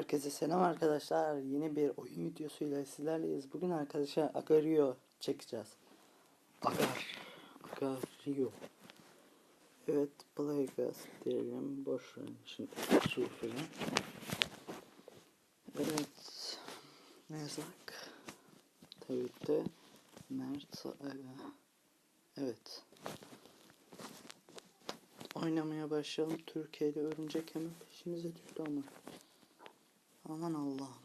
Herkese selam arkadaşlar. Yeni bir oyun videosuyla sizlerleyiz. Bugün arkadaşlar Agario çekeceğiz. Agar. Agario. Evet, play gas diyelim. Boş verin şimdi. Şifreyi. Evet. Ne yazak? Tabii de Mert. Evet. Oynamaya başlayalım. Türkiye'de örümcek hemen peşimize düştü ama. Aman Allah'ım.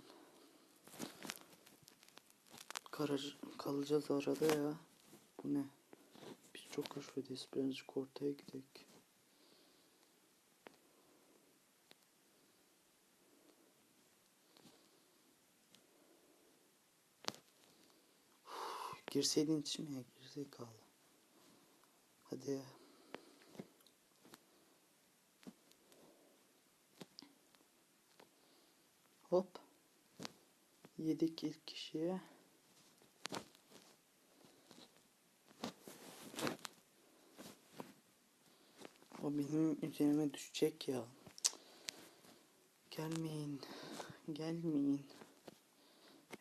Karaj kalacağız arada ya. Bu ne? Biz çok keşfedeyiz. Birazcık ortaya gidelim. Girseydin içime gerizekalı. Hadi ya. Hop. Yedik ilk kişiye. O benim üzerime düşecek ya. Cık. Gelmeyin. Gelmeyin.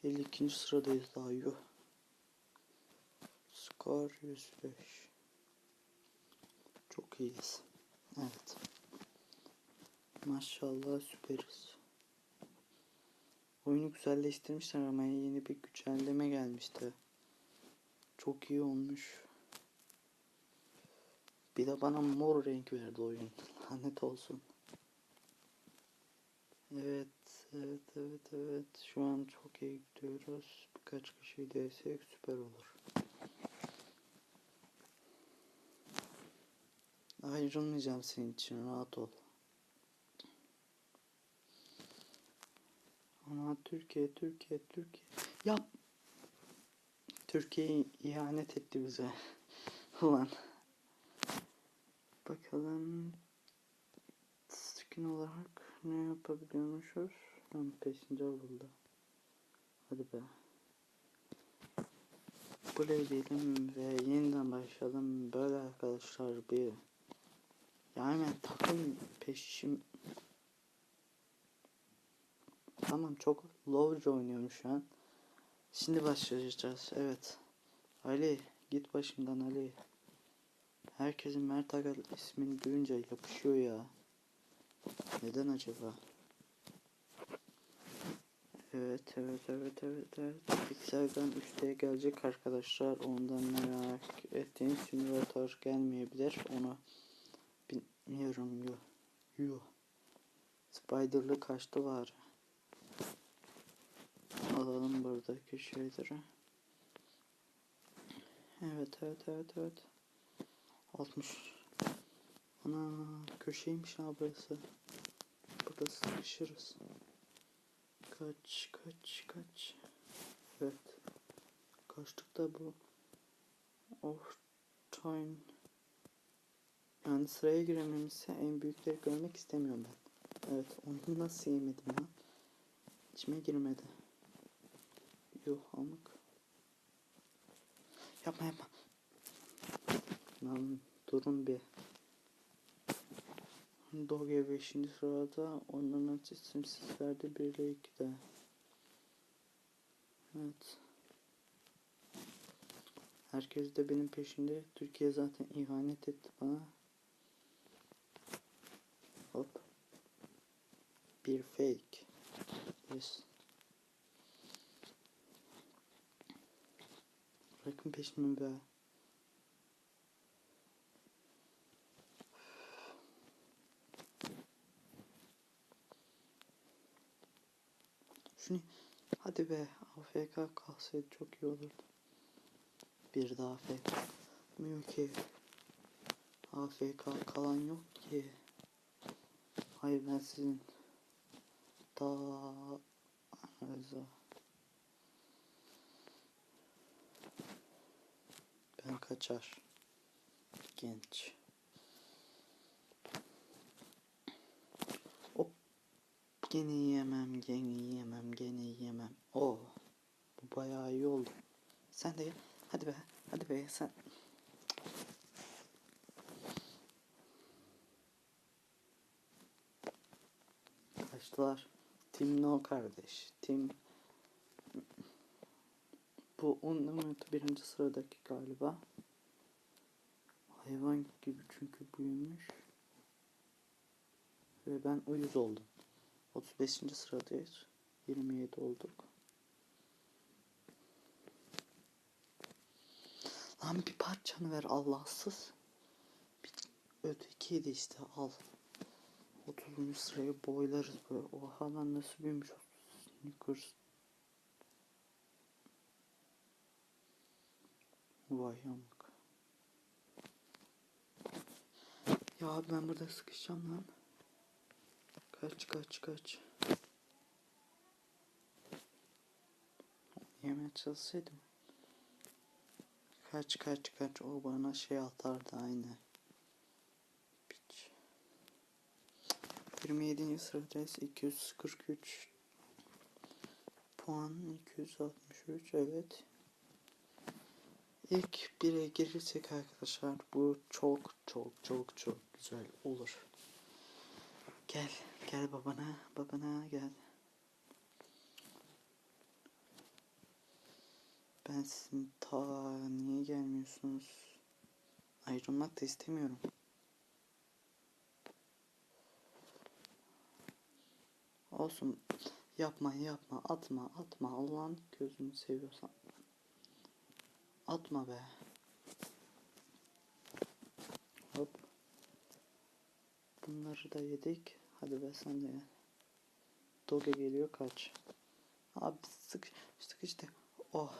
52. sıradayız daha yuh. Skor 105. Çok iyiyiz. Evet. Maşallah süperiz. Oyunu güzelleştirmişler ama yeni bir güncelleme gelmişti. Çok iyi olmuş. Bir de bana mor renk verdi oyun. Lanet olsun. Evet, evet, evet, evet. Şu an çok iyi gidiyoruz. Birkaç kişi değsek süper olur. Ayrılmayacağım senin için rahat ol. Ama Türkiye, Türkiye, Türkiye. Yap. Türkiye ihanet etti bize. Ulan. Bakalım. Skin olarak ne yapabiliyormuşuz? Tam 5. avulda. Hadi be. Play diyelim ve yeniden başlayalım. Böyle arkadaşlar bir yani takım peşim Tamam çok lowca oynuyorum şu an. Şimdi başlayacağız. Evet. Ali git başımdan Ali. Herkesin Mert Aga ismini duyunca yapışıyor ya. Neden acaba? Evet evet evet evet evet. Pixel'den 3D gelecek arkadaşlar. Ondan merak ettiğim simülatör gelmeyebilir. Onu bilmiyorum. Yo. Yo. Spider'lı kaçtı var. Buradaki şeyleri. Evet evet evet evet. 60. Ana köşeymiş ha burası. Burada sıkışırız. Kaç kaç kaç. Evet. Kaçtık da bu. Of time. Yani sıraya girememizse en büyükleri görmek istemiyorum ben. Evet onu nasıl yemedim ya. İçime girmedi. Yok amık. Yapma yapma. Lan durun bir. Doge 5. sırada onların isimsiz verdi 1 ile 2'de. Evet. Herkes de benim peşinde. Türkiye zaten ihanet etti bana. Hop. Bir fake. Yes. Bırakın peşimi be. Şunu hadi be AFK kalsaydı çok iyi olurdu. Bir daha AFK kalmıyor ki. AFK kalan yok ki. Hayır ben sizin ta Ben kaçar. Genç. Hop. Gene yiyemem, gene yiyemem, gene yiyemem. Oo. Bu bayağı iyi oldu. Sen de ya. Hadi be. Hadi be sen. Kaçtılar. Tim No kardeş. Tim bu onun birinci sıradaki galiba. Hayvan gibi çünkü büyümüş. Ve ben uyuz oldum. 35. sıradayız. 27 olduk. Lan bir parçanı ver Allahsız. Ötekiydi işte al. 30. sırayı boylarız böyle. Oha lan nasıl büyümüş o Snickers. Vay yamuk. Ya abi ben burada sıkışacağım lan. Kaç kaç kaç. Yemeye çalışsaydım. Kaç kaç kaç o bana şey atardı aynı. Piç. 27. sıradayız 243 puan 263 evet. İlk bire girirsek arkadaşlar bu çok çok çok çok güzel olur. Gel gel babana babana gel. Ben sizin ta niye gelmiyorsunuz? Ayrılmak da istemiyorum. Olsun. Yapma yapma atma atma Allah'ın gözünü seviyorsan. Atma be. Hop. Bunları da yedik. Hadi be sen de. ye. Doge geliyor kaç. Abi sık sıkıştı. Oh.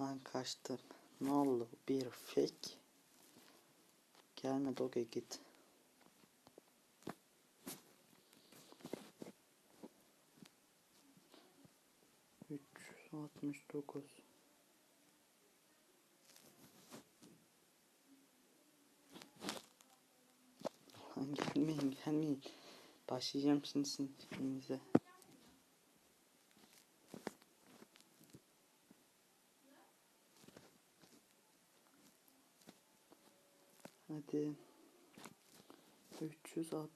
Lan kaçtım. Ne oldu? Bir fake. Gelme Doge git. Üç altmış dokuz. Gelmeyin gelmeyin. Başlayacağım şimdi sizin işinize. Hadi. 360.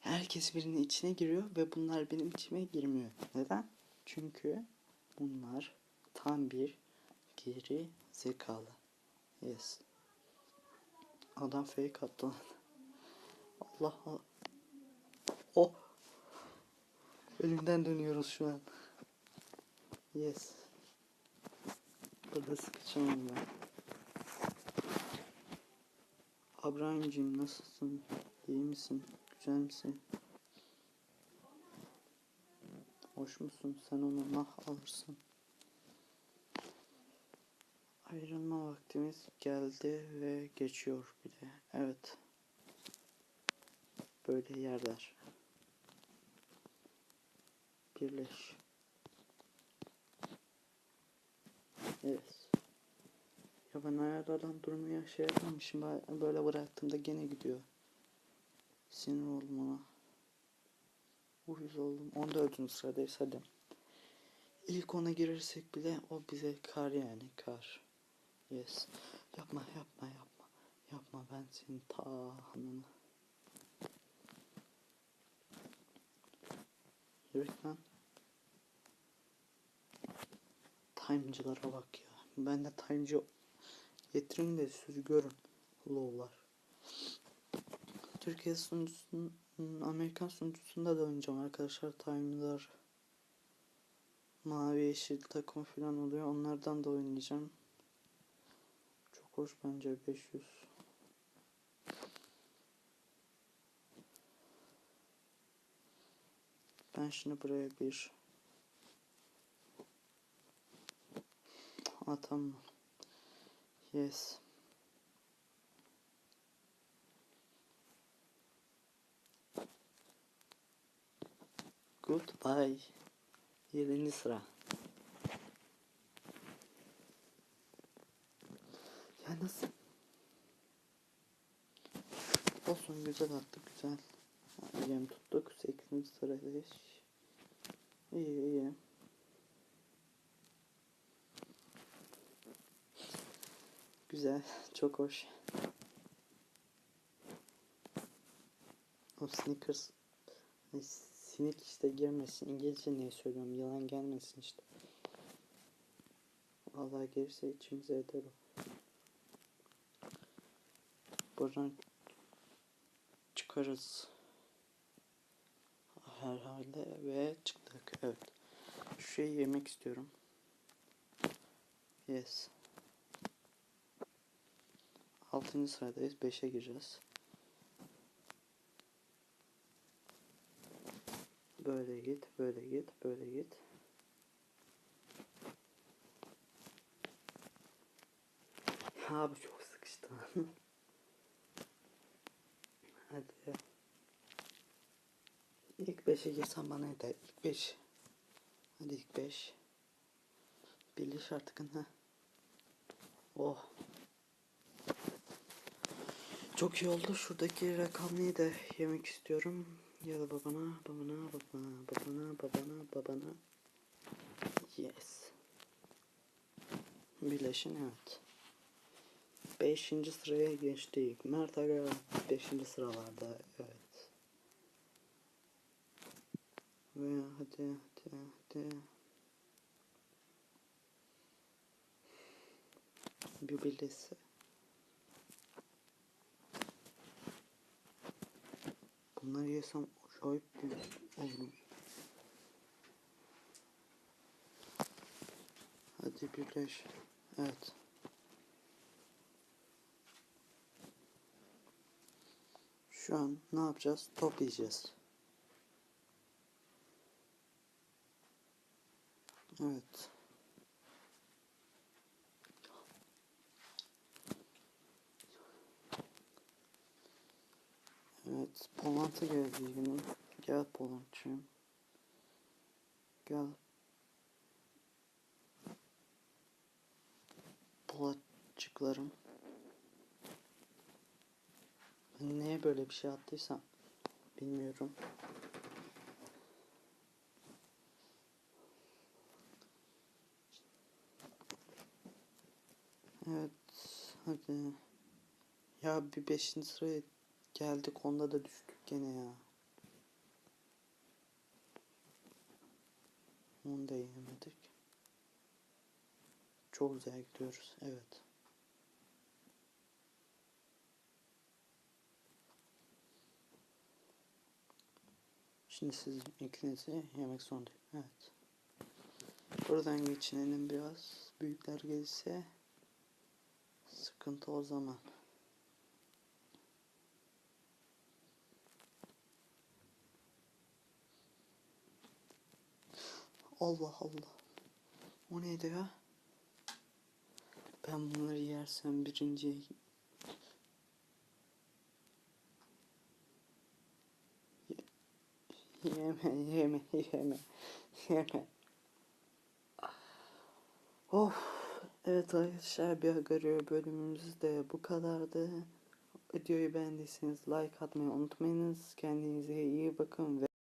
Herkes birinin içine giriyor ve bunlar benim içime girmiyor. Neden? Çünkü bunlar tam bir geri zekalı. Yes. Adam fake attı lan. Allah Allah. Oh. Ölümden dönüyoruz şu an. Yes. Burada sıkışamam ben. Abraham'cığım nasılsın? İyi misin? Güzel misin? Hoş musun? Sen onu nah alırsın. Ayrılma vaktimiz geldi ve geçiyor bile. Evet. Böyle yerler. Birleş. Evet. Ya ben ayarlardan durmaya şey yapmamışım. Böyle bıraktığımda gene gidiyor. Sinir oldum ona. Uyuz oldum. 14. sıradayız hadi. İlk ona girersek bile o bize kar yani kar. Yes. Yapma yapma yapma. Yapma ben senin ta hanını. Yürü. Time'cılara bak ya. Ben de time'cı getirin de siz görün. Low'lar. Türkiye sunucusunun Amerikan sunucusunda da oynayacağım arkadaşlar. Time'lar mavi yeşil takım falan oluyor. Onlardan da oynayacağım. Hoş bence 500. Ben şimdi buraya bir atam yes goodbye 7. sıra ya nasıl olsun güzel attık güzel yem tuttuk 8. sıradayız iyi iyi Güzel, çok hoş. O Snickers Ay, Sinek işte girmesin. İngilizce niye söylüyorum? Yalan gelmesin işte. Vallahi gelirse içimize eder o. Buradan çıkarız. Herhalde ve çıktık. Evet. Şu şeyi yemek istiyorum. Yes. 6. sıradayız. 5'e gireceğiz. Böyle git, böyle git, böyle git. Abi çok sıkıştı. Hadi. İlk 5'e girsen bana yeter. İlk 5. Hadi ilk 5. Birleş artık ha. Oh. Çok iyi oldu. Şuradaki rakamlıyı da yemek istiyorum. Ya da babana, babana, babana, babana, babana, babana. Yes. Birleşin evet. Beşinci sıraya geçtik. Mert Aga beşinci sıralarda. Evet. Ve hadi hadi hadi. Bir birleşse. Bunları yesem acayip büyük olurum. Hadi birleş. Evet. Şu an ne yapacağız? Toplayacağız. Evet. Evet, Polat'a geldi yine. Gel Polat'cığım. Gel. Polatçıklarım. Neye böyle bir şey attıysam bilmiyorum. Evet, hadi. Ya bir beşinci sıraya geldik onda da düştük gene ya. Onu da yemedik. Çok güzel gidiyoruz. Evet. Şimdi siz ikinizi yemek zorundayım. Evet. Buradan geçinelim biraz. Büyükler gelirse sıkıntı o zaman. Allah Allah. O neydi ya? Ben bunları yersem birinciye Ye- Yeme, yeme, yeme, yeme. Of. Evet arkadaşlar bir Agario bölümümüz de bu kadardı. Videoyu beğendiyseniz like atmayı unutmayınız. Kendinize iyi bakın ve